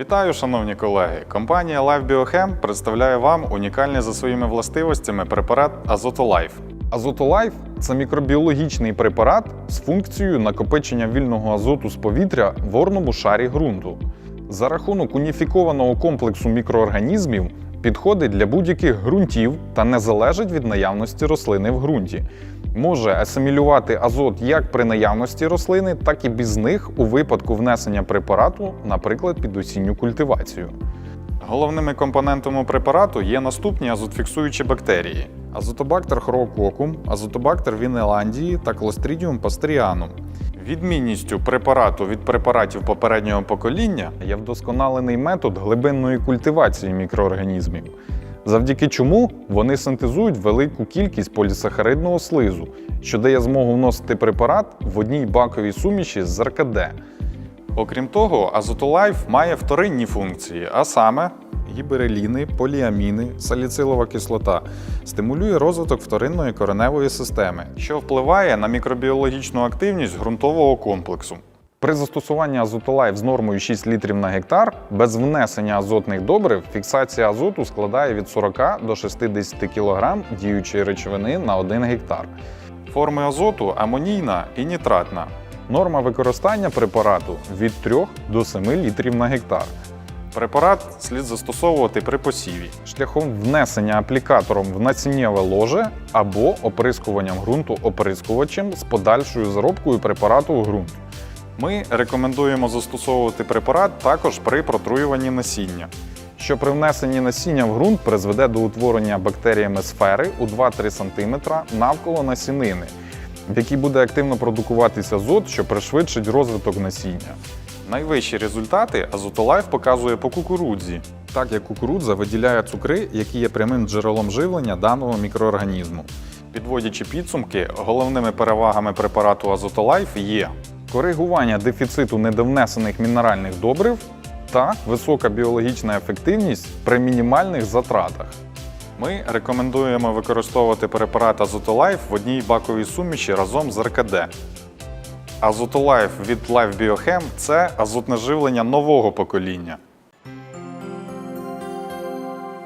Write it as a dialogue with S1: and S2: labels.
S1: Вітаю, шановні колеги! Компанія Life Biochem представляє вам унікальний за своїми властивостями препарат Азотолайф.
S2: Азотолайф це мікробіологічний препарат з функцією накопичення вільного азоту з повітря в орному шарі ґрунту. За рахунок уніфікованого комплексу мікроорганізмів підходить для будь-яких ґрунтів та не залежить від наявності рослини в ґрунті. Може асимілювати азот як при наявності рослини, так і без них у випадку внесення препарату, наприклад, під осінню культивацію.
S1: Головними компонентами препарату є наступні азотфіксуючі бактерії: азотобактер хроококум, азотобактер вінеландії та Clostridium pastrianum. Відмінністю препарату від препаратів попереднього покоління
S2: є вдосконалений метод глибинної культивації мікроорганізмів, завдяки чому вони синтезують велику кількість полісахаридного слизу, що дає змогу вносити препарат в одній баковій суміші з РКД.
S1: Окрім того, Азотолайф має вторинні функції, а саме гібереліни, поліаміни, саліцилова кислота, стимулює розвиток вторинної кореневої системи, що впливає на мікробіологічну активність ґрунтового комплексу.
S2: При застосуванні азотолайф з нормою 6 літрів на гектар без внесення азотних добрив фіксація азоту складає від 40 до 60 кг діючої речовини на 1 гектар.
S1: Форми азоту амонійна і нітратна.
S2: Норма використання препарату від 3 до 7 літрів на гектар.
S1: Препарат слід застосовувати при посіві.
S2: шляхом внесення аплікатором в насіннєве ложе або оприскуванням ґрунту оприскувачем з подальшою заробкою препарату у ґрунт.
S1: Ми рекомендуємо застосовувати препарат також при протруюванні насіння.
S2: що при внесенні насіння в ґрунт призведе до утворення бактеріями сфери у 2-3 см навколо насінини, в якій буде активно продукуватися азот, що пришвидшить розвиток насіння.
S1: Найвищі результати Азотолайф показує по кукурудзі.
S2: Так як кукурудза виділяє цукри, які є прямим джерелом живлення даного мікроорганізму.
S1: Підводячи підсумки, головними перевагами препарату Азотолайф є
S2: коригування дефіциту недовнесених мінеральних добрив та висока біологічна ефективність при мінімальних затратах.
S1: Ми рекомендуємо використовувати препарат Азотолайф в одній баковій суміші разом з РКД. Азотолайф від Life Biochem – це азотне живлення нового покоління.